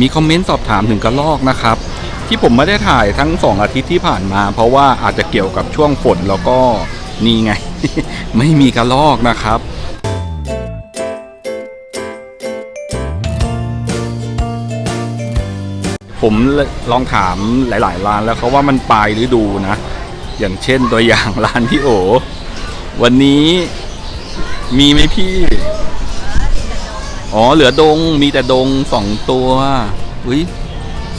มีคอมเมนต์สอบถามถึงกระลอกนะครับ ที่ผมไม่ได้ถ่ายทั้ง 2 อาทิตย์ที่ผ่านมา เพราะว่าอาจจะเกี่ยวกับช่วงฝนแล้วก็นี่ไง ไม่มีกระลอกนะครับผมลองถามหลาย ๆ ร้านแล้วเขาว่ามันปลายฤดูนะ อย่างเช่นตัวอย่างร้านพี่โอ วันนี้มีไหมพี่ อ๋อเหลือดงมีแต่ดงสองตัวอุ้ย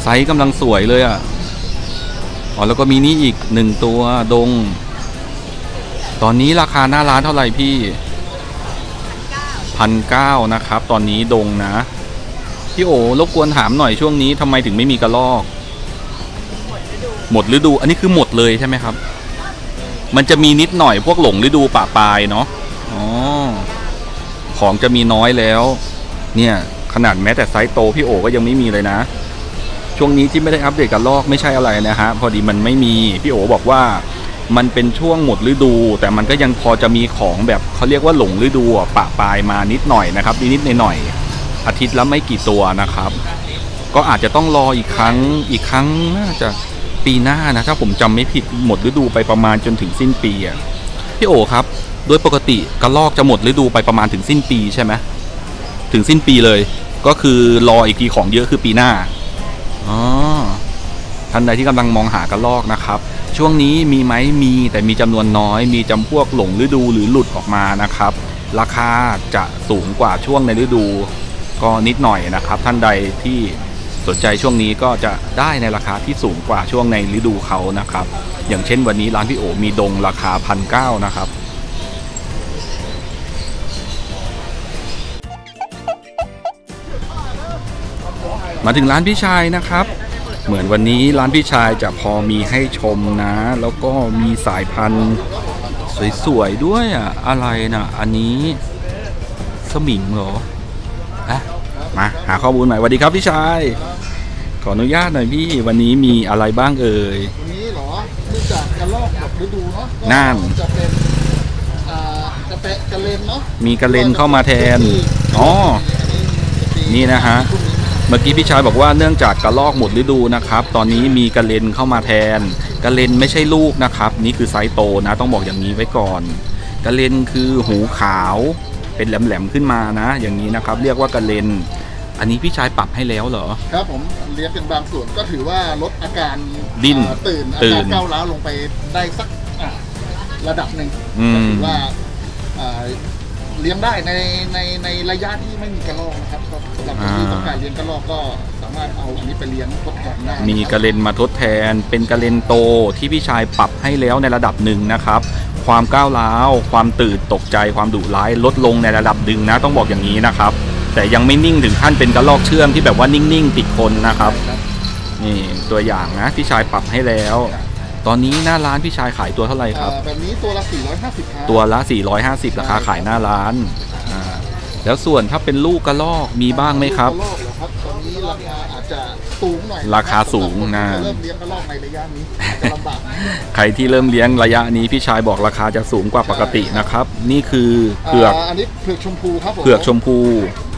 ไซส์กำลังสวยเลยอะ่ะอ๋อแล้วก็มีนี่อีกหนึ่งตัวดง ตอนนี้ราคาหน้าร้านเท่าไหร่พี่พันเก้านะครับ ตอนนี้ดงนะ พี่โอรบกวนถามหน่อยช่วงนี้ทำไมถึงไม่มีกระลอก หมดฤดู อันนี้คือหมดเลยใช่ไหมครับ มันจะมีนิดหน่อยพวกหลงฤดูป่าปลายเนาะอ๋อของจะมีน้อยแล้ว เนี่ย ขนาดแม้แต่ไซส์โตพี่โอก็ยังไม่มีเลยนะ ช่วงนี้ที่ไม่ได้อัปเดตกับลอกไม่ใช่อะไรนะฮะ พอดีมันไม่มีพี่โอบอกว่ามันเป็นช่วงหมดฤดู แต่มันก็ยังพอจะมีของแบบเขาเรียกว่าหลงฤดูปะปลายมานิดหน่อยนะครับนิดๆหน่อยๆอาทิตย์ละไม่กี่ตัวนะครับ ก็อาจจะต้องรออีกครั้งอีกครั้งน่าจะปีหน้านะถ้าผมจำไม่ผิดหมดฤดูไปประมาณจนถึงสิ้นปีอะพี่โอครับ โดยปกติกระลอกจะหมดฤดูไปประมาณถึงสิ้นปีใช่ไหม ถึงสิ้นปีเลย ก็คือรออีกทีของเยอะคือปีหน้าอ๋อท่านใดที่กำลังมองหากระลอกนะครับ ช่วงนี้มีไหมมีแต่มีจำนวนน้อย มีจำพวกหลงฤดูหรือหลุดออกมานะครับ ราคาจะสูงกว่าช่วงในฤดู ก็นิดหน่อยนะครับ ท่านใดที่สนใจช่วงนี้ก็จะได้ในราคาที่สูงกว่าช่วงในฤดูเขานะครับ อย่างเช่นวันนี้ร้านพี่โอมีดงราคาพันเก้านะครับ มาถึงร้านพี่ชายนะครับ เหมือนวันนี้ร้านพี่ชายจะพอมีให้ชมนะ แล้วก็มีสายพันธุ์สวยๆด้วยอะอะไรนะอันนี้สมิงเหรออะมาหาข้อมูลหน่อยสวัสดีครับพี่ชายขออนุญาตหน่อยพี่วันนี้มีอะไรบ้างเอ่ยวันนี้เหรอเนื่องจากกระลอกหมดฤดูเนาะก็น่านจะเป็นอ่ากระเตะกระเลนเนาะมีกระเลนเข้ามาแทนอ๋อนี่นะฮะ เมื่อกี้พี่ชายบอกว่าเนื่องจากกระลอกหมดฤดูนะครับ ตอนนี้มีกระเลนเข้ามาแทน กระเลนไม่ใช่ลูกนะครับ นี่คือไซส์โตนะ ต้องบอกอย่างนี้ไว้ก่อน กระเลนคือหูขาวเป็นแหลมๆขึ้นมานะ อย่างนี้นะครับ เรียกว่ากระเลนอันนี้พี่ชายปรับให้แล้วเหรอ ครับผมเลี้ยงเป็นบางส่วนก็ถือว่าลดอาการดิ้นอ่าตื่นอาตื่การนก้าวร้าวลงไปได้สักอ่าระดับหนึ่งอืม ก็ถือว่าอ่า เลี้ยงได้ในในในระยะที่ไม่มีกระรอกนะครับก็สำหรับคนที่ต้องการเลี้ยงกระรอกก็สามารถเอาอันนี้ไปเลี้ยงทดแทนได้มีกระเลนมาทดแทน เป็นกระเลนโตที่พี่ชายปรับให้แล้วในระดับหนึ่งนะครับ ความก้าวร้าว ความตื่นตกใจความดุร้ายลดลงในระดับหนึ่งนะ ต้องบอกอย่างนี้นะครับ แต่ยังไม่นิ่งถึงขั้นเป็นกระลอกเชื่องที่แบบว่านิ่งๆติดคนนะครับครับ นี่ตัวอย่างนะพี่ชายปรับให้แล้ว ตอนนี้หน้าร้านพี่ชายขายตัวเท่าไหร่ครับอ่าแบบนี้ตัวละ 450ครับตัวละ 450 ราคาขายหน้าร้านอ่าแล้วส่วนถ้าเป็นลูกกระลอกมีบ้างไหมครับกระรอกเหรอครับ ตอนนี้ราคาอาจจะสูงหน่อยราคาสูงนะ สำหรับคนที่จเริ่มเลี้ยงกระรอกในระยะนี้อาจจะลำบากใครที่เริ่มเลี้ยงระยะนี้พี่ชายบอกราคาจะสูงกว่าปกตินะครับ นี่คือเผือกาอันนี้เผือกชมพูครับผมเผือกชมพู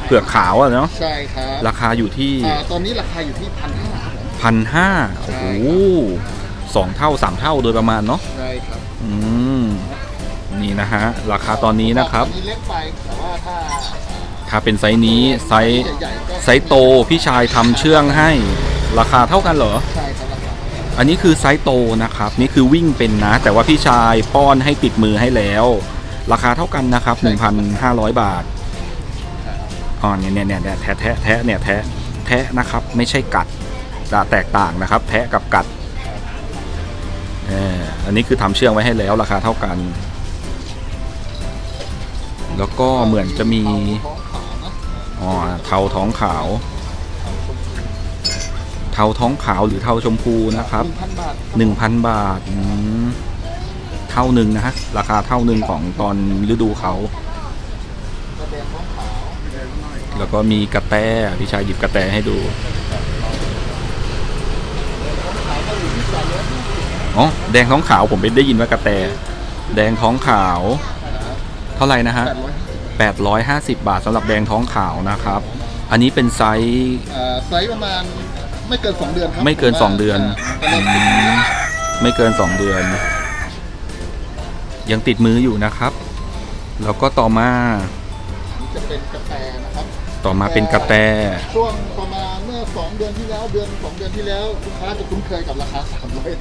เผือกขาวอะเนาะใช่ครับราคาอยู่ที่อ่าตอนนี้ราคาอยู่ที่พันห้าครับผมพันห้าโอ้โห ใช่สองเท่าสามเท่าโดยประมาณเนาะใช่ครับอืมนี่นะฮะราคาตอนนี้นะครับอันนี้เล็กไปแต่ว่าถ้าถ้าเป็นไซส์นี้ไซส์ใหญ่ๆก็ไซส์โตพี่ชายทำเชื่องให้ ราคาเท่ากันเหรอ ใช่ครับราคาอันนี้คือไซส์โตนะครับ นี่คือวิ่งเป็นนะ แต่ว่าพี่ชายป้อนให้ติดมือให้แล้ว ราคาเท่ากันนะครับ 1,500 บาทอ๋อเนี่ยเนี่ยเนี่ยเนี่ยแทะแทะแทะเนี่ยแทะแทะนะครับ ไม่ใช่กัดจะแตกต่างนะครับ แทะกับกัดเอันนี้คือทำเชื่องไว้ให้แล้วราคาเท่ากัน แล้วก็เหมือนจะมีอ๋อเทาท้องขาว เทาท้องขาวหรือเทาชมพูนะครับหนึ่งพันบาทเท่าหนึ่งนะฮะราคาเท่าหนึ่งของตอนฤดูเขาแดงท้องขาวแล้วก็มีกระแตพี่ชายหยิบกระแตให้ดู อ๋อแดงท้องขาวผมไปได้ยินว่ากระแต แดงท้องขาว เท่าไหร่นะฮะแปดร้อย850 บาทสำหรับแดงท้องขาวนะครับ อันนี้เป็นไซส์อ่าไซส์ประมาณไม่เกิน 2 เดือนครับไม่เกินผว่าสองเดือนาก็เริ่มติดมือไม่เกิน 2 เดือน ยังติดมืออยู่นะครับ แล้วก็ต่อมาจะเป็นกาแฟนะครับ ต่อมาเป็นกระแตช่วงประมาณเมื่อ 2 เดือนที่แล้วเดือน 2 เดือนที่แล้วลูกค้าจะคุ้นเคยกับราคา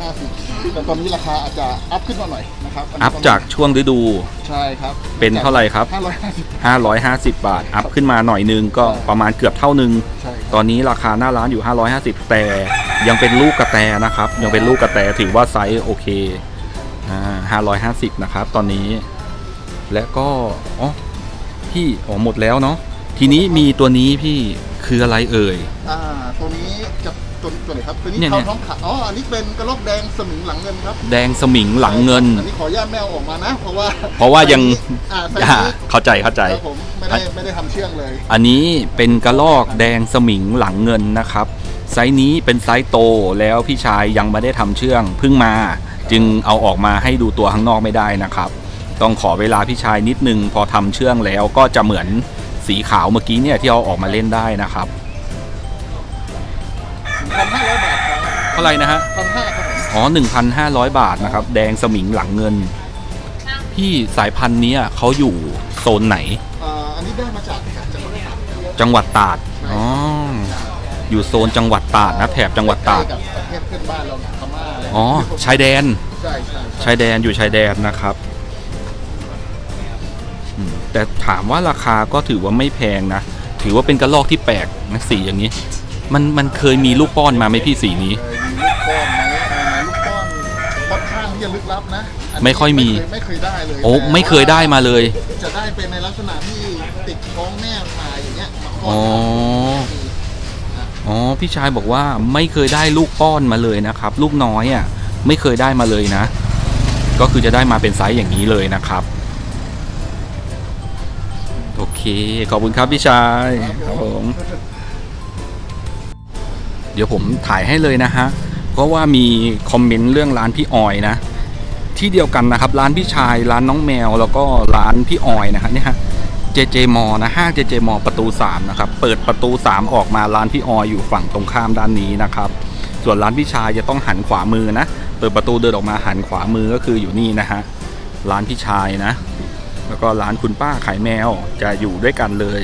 350 แต่ตอนนี้ราคาอาจจะอัพขึ้นมาหน่อยนะครับนนี้อัพจากช่วงฤดูใช่ครับเป็นเท่าไหร่ครับ 550 550 บาท อัพขึ้นมาหน่อยนึงก็ประมาณเกือบเท่านึงใช่ครับตอนนี้ราคาหน้าร้านอยู่ 550 แต่ยังเป็นลูกกระแตนะครับ ยังเป็นลูกกระแตถือว่าไซส์โอเคอ่า550 นะครับ ตอนนี้ และก็อ๋อพี่อ๋อหมดแล้วเนาะ ทีนี้มีตัวนี้พี่คืออะไรเอ่ย อ่าตัวนี้จะตัวตัวไหนครับตัวนี้เนี่ยเทาเนี่ย ท้องขาวอ๋ออันนี้เป็นกระรอกแดงสมิงหลังเงินครับแดงสมิงหลังเงิน อันนี้ขออนุญาตแมวออกมานะ เพราะว่าเพราะว่ายังอ่าไซส์อ่านี้เข้าใจเข้าใจ ครับผมไม่ได้ไม่ได้ทำเชื่องเลยอันนี้เป็นกระลอกแดงสมิงหลังเงินนะครับ ไซส์นี้เป็นไซส์โตแล้วพี่ชายยังไม่ได้ทำเชื่องเพิ่งมา จึงเอาออกมาให้ดูตัวข้างนอกไม่ได้นะครับ ต้องขอเวลาพี่ชายนิดนึงพอทำเชื่องแล้วก็จะเหมือน สีขาวเมื่อกี้เนี่ยที่เอาออกมาเล่นได้นะครับพันห้าร้อยบาทครับเท่าไหร่นะฮะพันห้าครับผมอ๋อ1,500 บาทนะครับ แดงสมิงหลังเงิน พี่สายพันธุ์เนี้ยเขาอยู่โซนไหน อ่าอันนี้ได้มาจากจังหวัดตากจังหวัดตราดอ๋ออยู่โซนจังหวัดตราดนะแถบจังหวัดตราดใกล้กับประเทศเพื่อนบ้านเราเนี่ยพม่าอะไรอ๋อชายแดน ใช่ใช่ใช่ชายแดนอยู่ชายแดนนะครับอืม แต่ถามว่าราคาก็ถือว่าไม่แพงนะ ถือว่าเป็นกระลอกที่แปลกนะสีอย่างนี้ มันมันเคยมีลูกป้อนมาไหมพี่สีนี้เคยมีลูกก้อนไหมอ่าลูกก้อนค่อนข้างที่จะลึกลับนะนนี้ไม่ค่อยมี ไม่เคยได้เลยโอ้แต่ไม่เคยได้มาเลย จะได้เป็นในลักษณะที่ติดท้องแม่มาอย่างเงี้ยมาคลออ๋อดอ๋อพี่ชายบอกว่าไม่เคยได้ลูกป้อนมาเลยนะครับ ลูกน้อยอะ ไม่เคยได้มาเลยนะ ก็คือจะได้มาเป็นไซส์อย่างนี้เลยนะครับ โอเค ขอบคุณครับพี่ชายครับผมเดี๋ยวผมถ่ายให้เลยนะฮะ เพราะว่ามีคอมเมนต์เรื่องร้านพี่ออยนะ ที่เดียวกันนะครับ ร้านพี่ชาย ร้านน้องแมว แล้วก็ร้านพี่ออยนะฮะเนี่ยฮะเจเจมอนะห้างเจเจมอประตู 3 นะครับ เปิดประตู 3 ออกมาร้านพี่ออยอยู่ฝั่งตรงข้ามด้านนี้นะครับ ส่วนร้านพี่ชายจะต้องหันขวามือนะ เปิดประตูเดินออกมาหันขวามือก็คืออยู่นี่นะฮะ ร้านพี่ชายนะ แล้วก็ร้านคุณป้าขายแมวจะอยู่ด้วยกันเลย